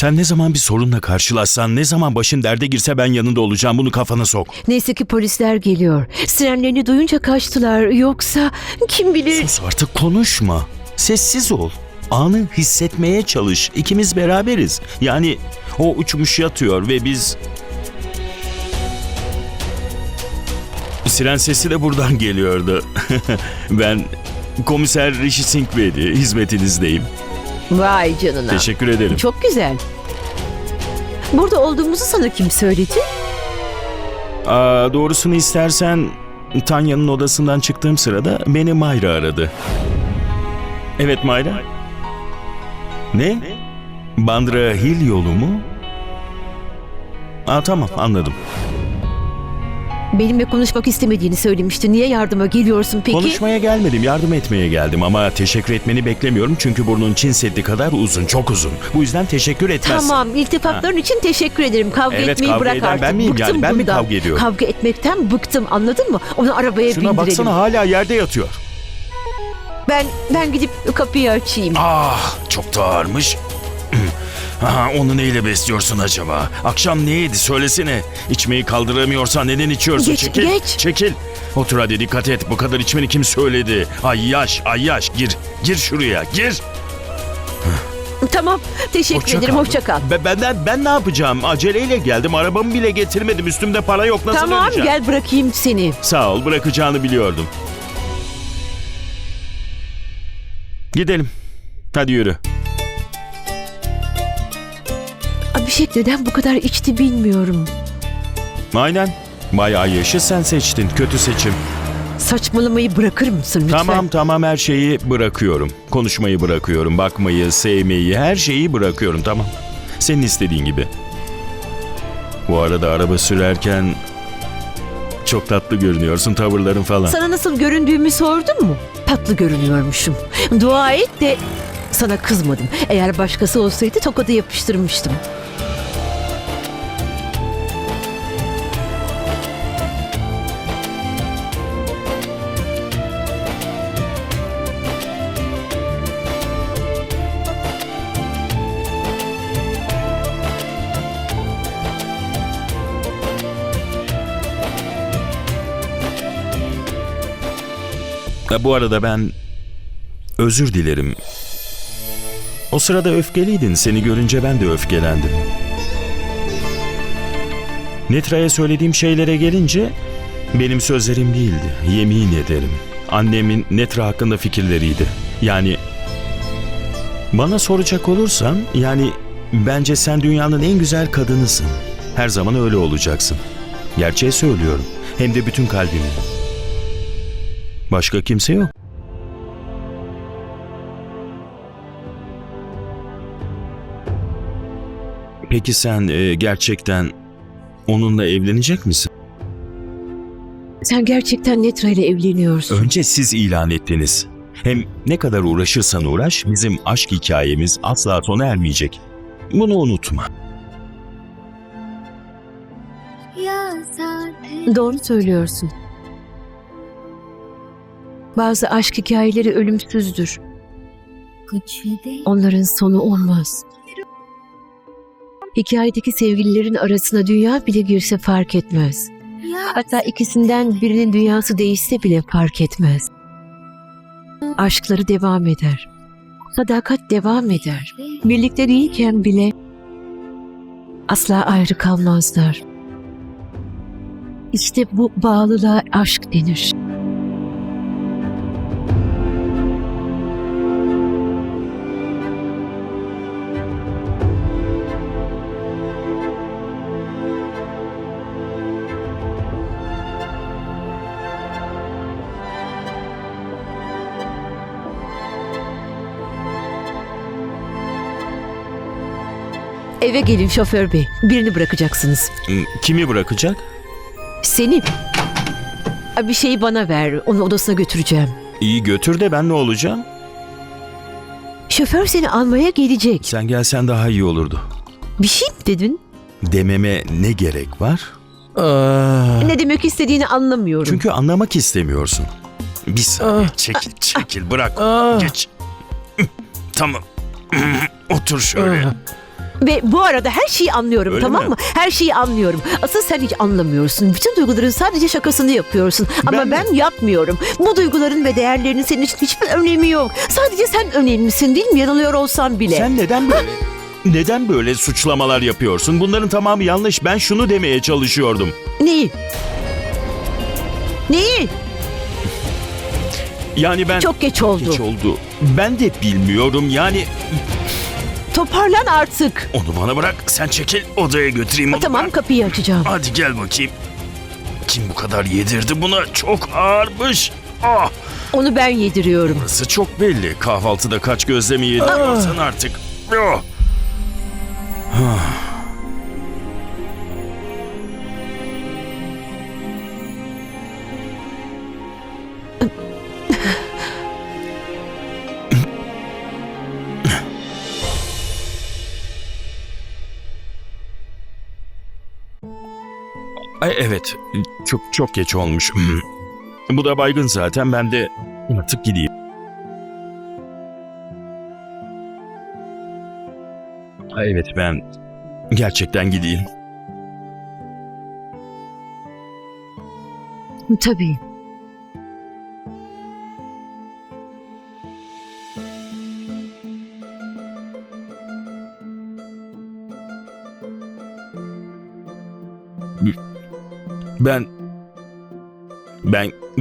Sen ne zaman bir sorunla karşılaşsan, ne zaman başın derde girse ben yanında olacağım. Bunu kafana sok. Neyse ki polisler geliyor. Sirenlerini duyunca kaçtılar. Yoksa kim bilir... Sus artık konuşma. Sessiz ol. Anı hissetmeye çalış. İkimiz beraberiz. Yani o uçmuş yatıyor ve biz... Siren sesi de buradan geliyordu. ben komiser Rishi Singh. Hizmetinizdeyim. Vay canına. Teşekkür ederim. Çok güzel. Burada olduğumuzu sana kim söyledi? Aa, doğrusunu istersen Tanya'nın odasından çıktığım sırada beni Mayra aradı. Evet Mayra. Ne? Bandra Hill yolu mu? Aa, tamam anladım. Benimle konuşmak istemediğini söylemişti. Niye yardıma geliyorsun peki? Konuşmaya gelmedim, yardım etmeye geldim ama teşekkür etmeni beklemiyorum çünkü burnun Çin Seddi kadar uzun, çok uzun. Bu yüzden teşekkür etmezsin. Tamam, iltifatların için teşekkür ederim. Kavga Evet, etmeyi kavga bırak eden artık. ben miyim bıktım yani? Ben mi bundan. kavga ediyorum? Kavga etmekten bıktım, anladın mı? Onu arabaya Şuna bindirelim. baksana hala yerde yatıyor. Ben ben gidip kapıyı açayım. Ah çok da ağırmış. Onu neyle besliyorsun acaba? Akşam ne yedi söylesene. İçmeyi kaldıramıyorsan neden içiyorsun? Geç, çekil, geç. çekil. Otur hadi dikkat et. Bu kadar içmeni kim söyledi? Ay yaş, ay yaş. Gir, gir şuraya, gir. Tamam, teşekkür Hoşça ederim. kal. Hoşça kal. Be- benden ben ne yapacağım? Aceleyle geldim. Arabamı bile getirmedim. Üstümde para yok. Nasıl Tamam, döneceğim? gel bırakayım seni. Sağ ol. Bırakacağını biliyordum. Gidelim. Hadi yürü. Abişek neden bu kadar içti bilmiyorum. Aynen. Bayağı yaşı sen seçtin. Kötü seçim. Saçmalamayı bırakır mısın lütfen? Tamam tamam her şeyi bırakıyorum. Konuşmayı bırakıyorum. Bakmayı, sevmeyi, her şeyi bırakıyorum tamam. Senin istediğin gibi. Bu arada araba sürerken çok tatlı görünüyorsun tavırların falan. Sana nasıl göründüğümü sordun mu? Tatlı görünüyormuşum. Dua et de sana kızmadım. Eğer başkası olsaydı tokadı yapıştırmıştım. Bu arada ben özür dilerim. O sırada öfkeliydin. Seni görünce ben de öfkelendim. Netra'ya söylediğim şeylere gelince benim sözlerim değildi. Yemin ederim. Annemin Netra hakkında fikirleriydi. Yani bana soracak olursan yani bence sen dünyanın en güzel kadınısın. Her zaman öyle olacaksın. Gerçeği söylüyorum. Hem de bütün kalbimle. Başka kimse yok. Peki sen e, gerçekten onunla evlenecek misin? Sen gerçekten Netra ile evleniyorsun. Önce siz ilan ettiniz. Hem ne kadar uğraşırsan uğraş bizim aşk hikayemiz asla sona ermeyecek. Bunu unutma. Doğru söylüyorsun. Bazı aşk hikayeleri ölümsüzdür. Onların sonu olmaz. Hikayedeki sevgililerin arasına dünya bile girse fark etmez. Hatta ikisinden birinin dünyası değişse bile fark etmez. Aşkları devam eder. Sadakat devam eder. Birlikte değilken bile asla ayrı kalmazlar. İşte bu bağlılığa aşk denir. Eve gelin şoför bey. Birini bırakacaksınız. Hmm, Kimi bırakacak? Seni. Bir şeyi bana ver. Onu odasına götüreceğim. İyi götür de ben ne olacağım? Şoför seni almaya gelecek. Sen gelsen daha iyi olurdu. Bir şey mi dedin? Dememe ne gerek var? Ne demek istediğini anlamıyorum. Çünkü anlamak istemiyorsun. Bir saniye çekil çekil bırak. Geç. tamam. Otur şöyle. Ve bu arada her şeyi anlıyorum Öyle tamam mi? mı? Her şeyi anlıyorum. Asıl sen hiç anlamıyorsun. Bütün duyguların sadece şakasını yapıyorsun. Ama Ben ben, mi? yapmıyorum. Bu duyguların ve değerlerinin senin için hiçbir önemi yok. Sadece sen önemlisin değil mi? Yanılıyor olsan bile. Sen neden böyle neden böyle suçlamalar yapıyorsun? Bunların tamamı yanlış. Ben şunu demeye çalışıyordum. Neyi? Neyi? Yani ben Çok geç oldu. geç oldu. Ben de bilmiyorum. Yani Toparlan artık. onu bana bırak. Sen çekil odaya götüreyim onu. Tamam kapıyı açacağım. Hadi gel bakayım. Kim bu kadar yedirdi buna? Çok ağırmış. Ah, Onu ben yediriyorum. burası çok belli. Kahvaltıda kaç gözlemi yediriyorsan artık. Oh. Ay, evet, çok çok geç olmuş. Bu da baygın zaten. Ben de artık gideyim. Ay, Evet, ben gerçekten gideyim. Tabii.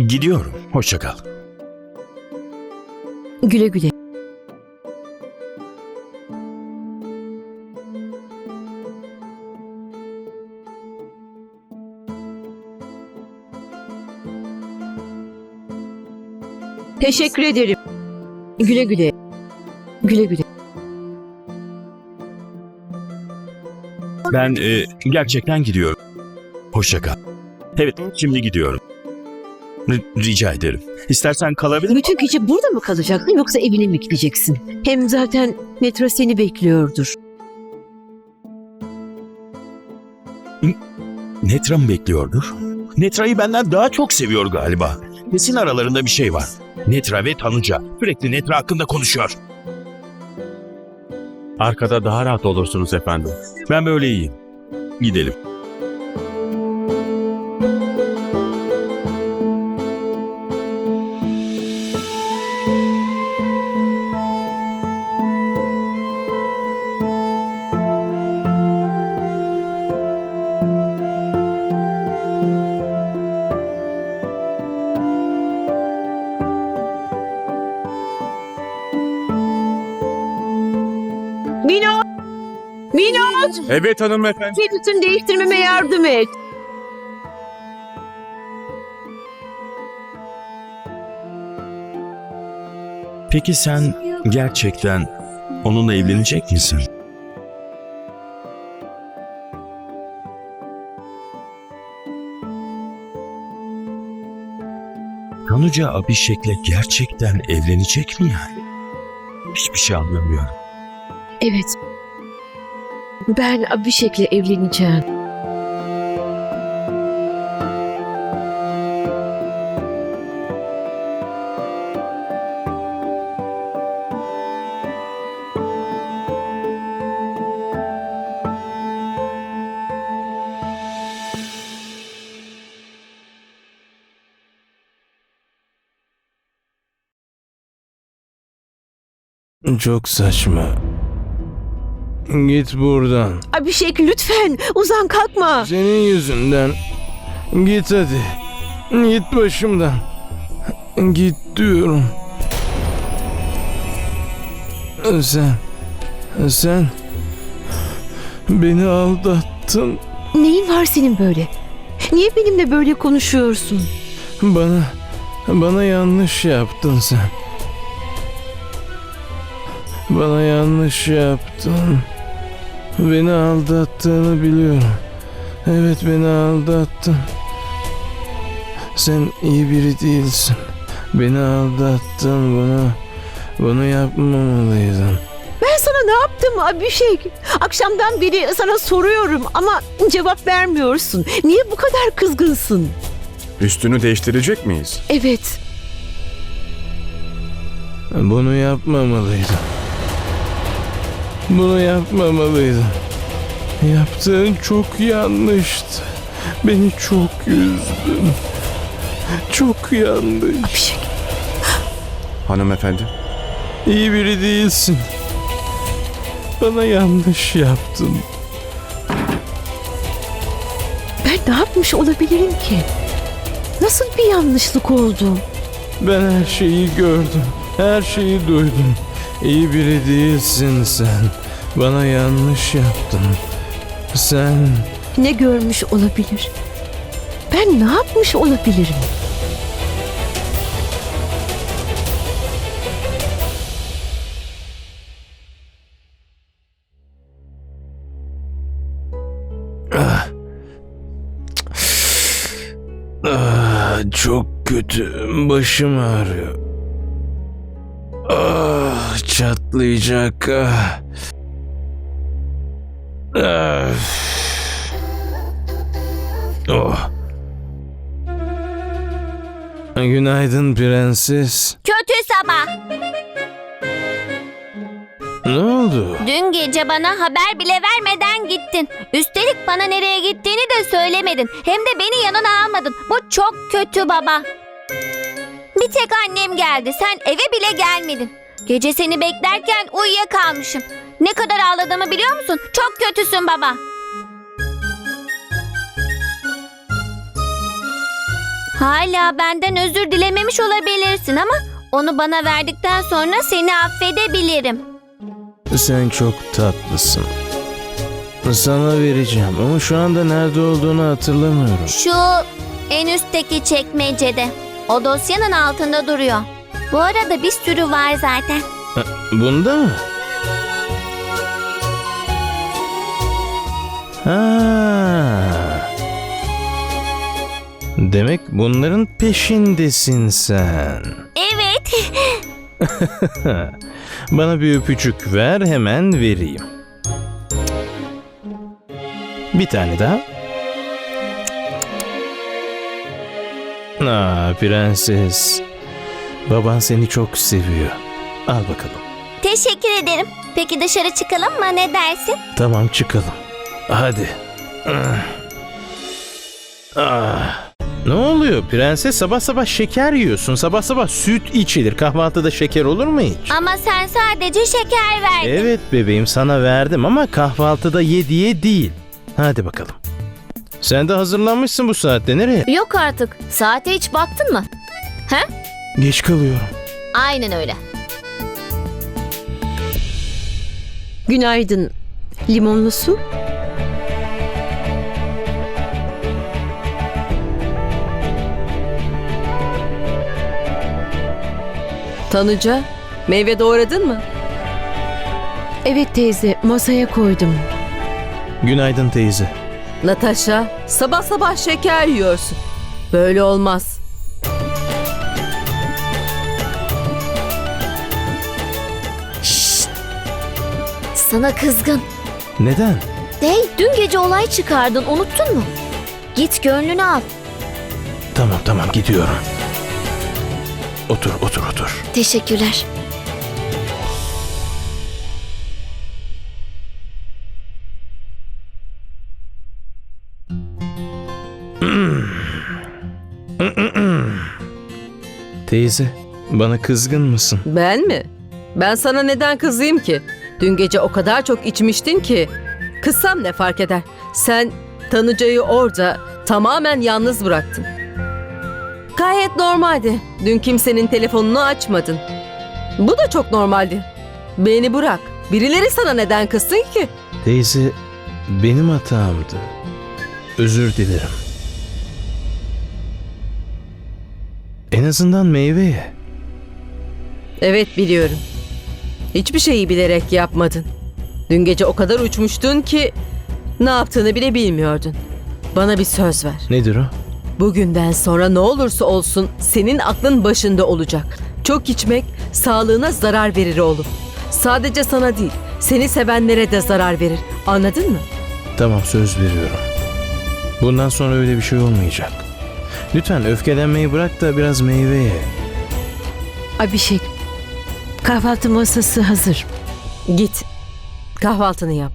Gidiyorum. Hoşça kal. Güle güle. Teşekkür ederim. Güle güle. Güle güle. Ben e, gerçekten gidiyorum. Hoşça kal. Evet, şimdi gidiyorum. R- rica ederim. İstersen kalabilir Bütün gece burada mı kalacaksın yoksa evine mi gideceksin? Hem zaten metro seni bekliyordur. Netra mı bekliyordur? Netra'yı benden daha çok seviyor galiba. Kesin aralarında bir şey var. Netra ve Tanuca sürekli Netra hakkında konuşuyor. Arkada daha rahat olursunuz efendim. Ben böyle iyiyim. Gidelim. Minot! Minot! Evet hanımefendi. Kedüsünü değiştirmeme yardım et. Peki sen gerçekten onunla evlenecek misin? Tanuca Abişek'le gerçekten evlenecek mi yani? Hiçbir şey anlamıyorum. Evet. Ben şekilde evleneceğim. Çok saçma. Git buradan. Abişek lütfen uzan kalkma. Senin yüzünden. Git hadi. Git başımdan. Git diyorum. Sen... Sen... Beni aldattın. Neyin var senin böyle? Niye benimle böyle konuşuyorsun? Bana... Bana yanlış yaptın sen. Bana yanlış yaptın. Beni aldattığını biliyorum. Evet beni aldattın. Sen iyi biri değilsin. Beni aldattın bunu. Bunu yapmamalıydın. Ben sana ne yaptım Abişek? Akşamdan beri sana soruyorum ama cevap vermiyorsun. Niye bu kadar kızgınsın? Üstünü değiştirecek miyiz? Evet. Bunu yapmamalıydın. Bunu yapmamalıydın. Yaptığın çok yanlıştı. Beni çok üzdün. Çok yanlış. Abhishek. Hanımefendi. İyi biri değilsin. Bana yanlış yaptın. Ben ne yapmış olabilirim ki? Nasıl bir yanlışlık oldu? Ben her şeyi gördüm. Her şeyi duydum. İyi biri değilsin sen. Bana yanlış yaptın. Sen Ne görmüş olabilir? Ben ne yapmış olabilirim? Ah, çok kötü. Başım ağrıyor. Ah, çatlayacak. Ah. Ah. Oh. Günaydın prenses. Kötü sabah. Ne oldu? Dün gece bana haber bile vermeden gittin. Üstelik bana nereye gittiğini de söylemedin. Hem de beni yanına almadın. Bu çok kötü baba. Bir tek annem geldi. Sen eve bile gelmedin. Gece seni beklerken uyuyakalmışım. Ne kadar ağladığımı biliyor musun? Çok kötüsün baba. Hala benden özür dilememiş olabilirsin ama onu bana verdikten sonra seni affedebilirim. Sen çok tatlısın. Sana vereceğim ama şu anda nerede olduğunu hatırlamıyorum. Şu en üstteki çekmecede. O dosyanın altında duruyor. Bu arada bir sürü var zaten. Bunda mı? Ha. Demek bunların peşindesin sen. Evet. Bana bir öpücük ver hemen vereyim. Bir tane daha. Aa, prenses. Baban seni çok seviyor. Al bakalım. Teşekkür ederim. Peki dışarı çıkalım mı? Ne dersin? Tamam çıkalım. Hadi. Ah. Ne oluyor prenses sabah sabah şeker yiyorsun. Sabah sabah süt içilir. Kahvaltıda şeker olur mu hiç? Ama sen sadece şeker verdin. Evet bebeğim sana verdim ama kahvaltıda ye diye değil. Hadi bakalım. Sen de hazırlanmışsın bu saatte nereye? Yok artık. Saate hiç baktın mı? Geç kalıyorum. Aynen öyle. Günaydın. Limonlu su? Tanuca, meyve doğradın mı? Evet teyze, masaya koydum. Günaydın teyze. Natasha, sabah sabah şeker yiyorsun. Böyle olmaz. Sana kızgın. Neden? Hey, dün gece olay çıkardın. Unuttun mu? Git gönlünü al. Tamam tamam gidiyorum. Otur otur otur. Teşekkürler. Teyze bana kızgın mısın? Ben mi? Ben sana neden kızayım ki? Dün gece o kadar çok içmiştin ki. Kızsam ne fark eder? Sen Tanuca'yı orada tamamen yalnız bıraktın. Gayet normaldi. Dün kimsenin telefonunu açmadın. Bu da çok normaldi. Beni bırak. Birileri sana neden kızsın ki? Teyze benim hatamdı. Özür dilerim. En azından meyve ye. Evet biliyorum. Hiçbir şeyi bilerek yapmadın. Dün gece o kadar uçmuştun ki ne yaptığını bile bilmiyordun. Bana bir söz ver. Nedir o? Bugünden sonra ne olursa olsun senin aklın başında olacak. Çok içmek sağlığına zarar verir oğlum. Sadece sana değil, seni sevenlere de zarar verir. Anladın mı? Tamam söz veriyorum. Bundan sonra öyle bir şey olmayacak. Lütfen öfkelenmeyi bırak da biraz meyve ye. Abhishek, kahvaltı masası hazır. Git. Kahvaltını yap.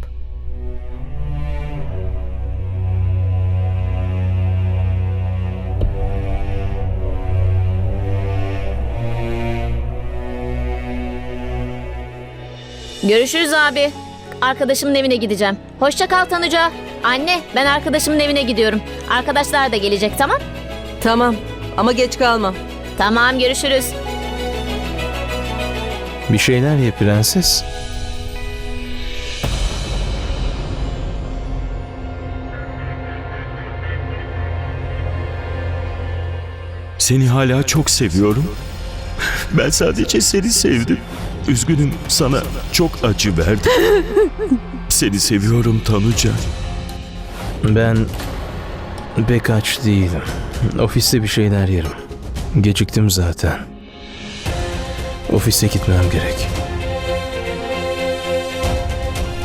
Görüşürüz abi. Arkadaşımın evine gideceğim. Hoşça kal Tanuca. Anne ben arkadaşımın evine gidiyorum. Arkadaşlar da gelecek tamam? Tamam ama geç kalma. Tamam görüşürüz. Bir şeyler ye prenses. Seni hala çok seviyorum. Ben sadece seni sevdim. Üzgünüm sana çok acı verdim. Seni seviyorum Tanuca. Ben pek aç değilim. Ofiste bir şeyler yerim. Geciktim zaten. Ofise gitmem gerek.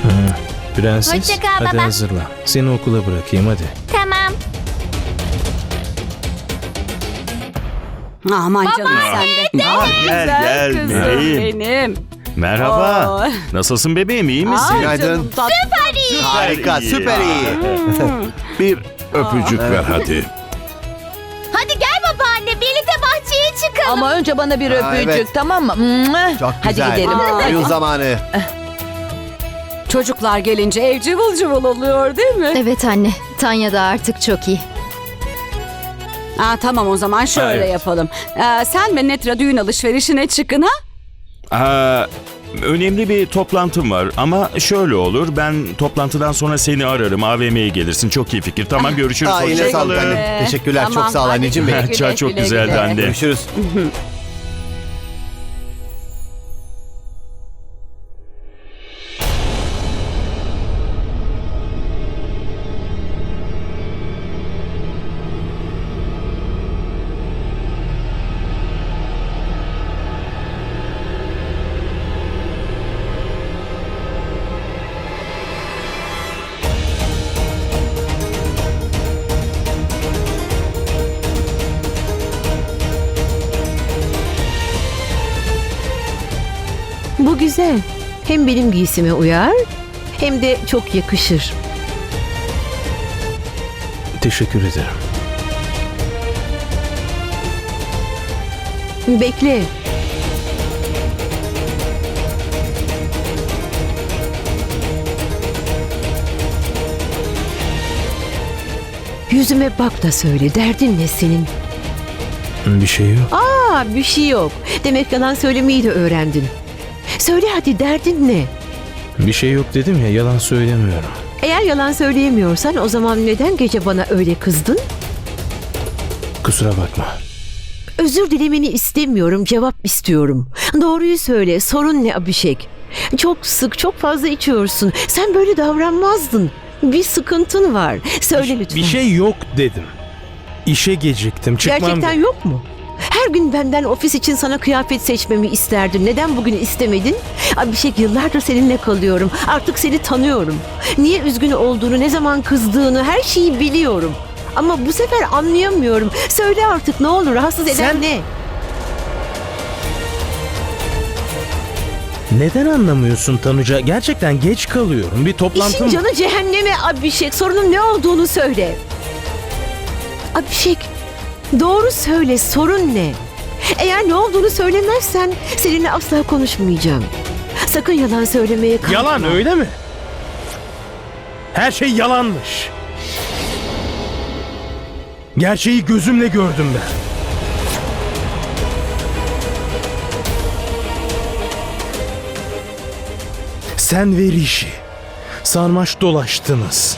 Hı. Prenses, Hoşça kal hadi baba. hazırla. Seni okula bırakayım hadi. Tamam. Aman canım sen de. Gel gel kızım meleğim. benim. Merhaba. Oo. Nasılsın bebeğim iyi misin? Ay Günaydın. canım tatlı. Harika, iyi süper iyi. Bir öpücük ver. Hadi Ama önce bana bir Ha, öpücük evet. tamam mı? Mwah. Çok Hadi güzel. gidelim. Oyun zamanı. Çocuklar gelince ev cıvıl cıvıl oluyor değil mi? Evet anne. Tanya da artık çok iyi. Aa, tamam o zaman şöyle Evet. yapalım. Ee, sen ve Netra düğün alışverişine çıkın ha? Aa, önemli bir toplantım var ama şöyle olur. Ben toplantıdan sonra seni ararım. AVM'ye gelirsin. Çok iyi fikir. Tamam görüşürüz. Aa, yine Hoşça sağlık kalın. anne. Teşekkürler. Tamam, çok sağ ol hadi anneciğim güle benim. güle, Çay çok güle güzeldi güle. anne. Görüşürüz. güzel. Hem benim giysime uyar hem de çok yakışır. Teşekkür ederim. Bekle. Yüzüme bak da söyle derdin ne senin? Bir şey yok. Aa bir şey yok. Demek yalan söylemeyi de öğrendin. Söyle hadi derdin ne? Bir şey yok dedim ya yalan söylemiyorum. Eğer yalan söyleyemiyorsan o zaman neden gece bana öyle kızdın? Kusura bakma. Özür dilemeni istemiyorum, cevap istiyorum. Doğruyu söyle, sorun ne Abişek? Çok sık, çok fazla içiyorsun. Sen böyle davranmazdın. Bir sıkıntın var. Söyle lütfen. Bir şey yok dedim. İşe geciktim. Çıkmam Gerçekten ge- yok mu? Her gün benden ofis için sana kıyafet seçmemi isterdin. Neden bugün istemedin? Abişek yıllardır seninle kalıyorum. Artık seni tanıyorum. Niye üzgün olduğunu, ne zaman kızdığını her şeyi biliyorum. Ama bu sefer anlayamıyorum. Söyle artık ne olur rahatsız eden Sen- ne? Neden anlamıyorsun Tanuca? Gerçekten geç kalıyorum. Bir toplantım... İşin canı cehenneme Abişek. Sorunun ne olduğunu söyle. Abişek, doğru söyle. Sorun ne? Eğer ne olduğunu söylemezsen seninle asla konuşmayacağım. Sakın yalan söylemeye kalkma. Yalan öyle mi? Her şey yalanmış. Gerçeği gözümle gördüm ben. Sen ve Rishi sarmaş dolaştınız.